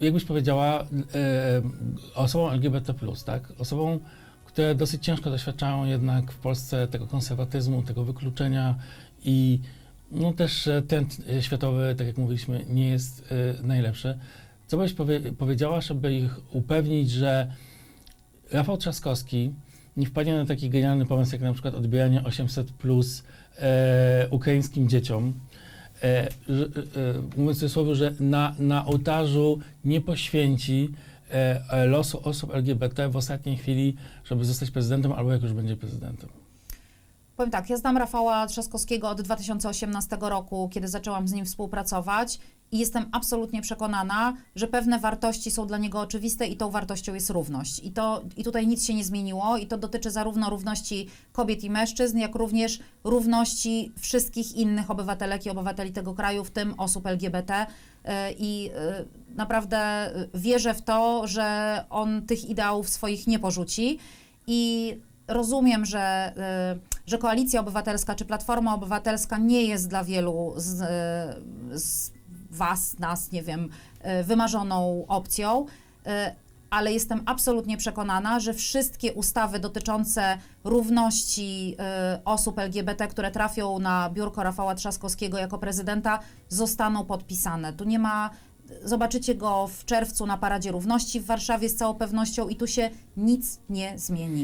jakbyś powiedziała, e, osobom LGBT, tak? Osobom, które dosyć ciężko doświadczają jednak w Polsce tego konserwatyzmu, tego wykluczenia i no też ten e, światowy, tak jak mówiliśmy, nie jest e, najlepszy. Co byś powie, powiedziała, żeby ich upewnić, że Rafał Trzaskowski nie wpadnie na taki genialny pomysł, jak na przykład odbieranie 800 plus ukraińskim dzieciom, e, że, e, mówiąc w cudzysłowie, że na, na ołtarzu nie poświęci e, e, losu osób LGBT w ostatniej chwili, żeby zostać prezydentem, albo jak już będzie prezydentem. Powiem tak, ja znam Rafała Trzaskowskiego od 2018 roku, kiedy zaczęłam z nim współpracować i jestem absolutnie przekonana, że pewne wartości są dla niego oczywiste i tą wartością jest równość. I, to, I tutaj nic się nie zmieniło i to dotyczy zarówno równości kobiet i mężczyzn, jak również równości wszystkich innych obywatelek i obywateli tego kraju, w tym osób LGBT. E, I e, naprawdę e, wierzę w to, że on tych ideałów swoich nie porzuci. I rozumiem, że, y, że Koalicja Obywatelska czy Platforma Obywatelska nie jest dla wielu z, z Was, nas, nie wiem, y, wymarzoną opcją, y, ale jestem absolutnie przekonana, że wszystkie ustawy dotyczące równości y, osób LGBT, które trafią na biurko Rafała Trzaskowskiego jako prezydenta, zostaną podpisane. Tu nie ma. Zobaczycie go w czerwcu na Paradzie Równości w Warszawie z całą pewnością i tu się nic nie zmieni.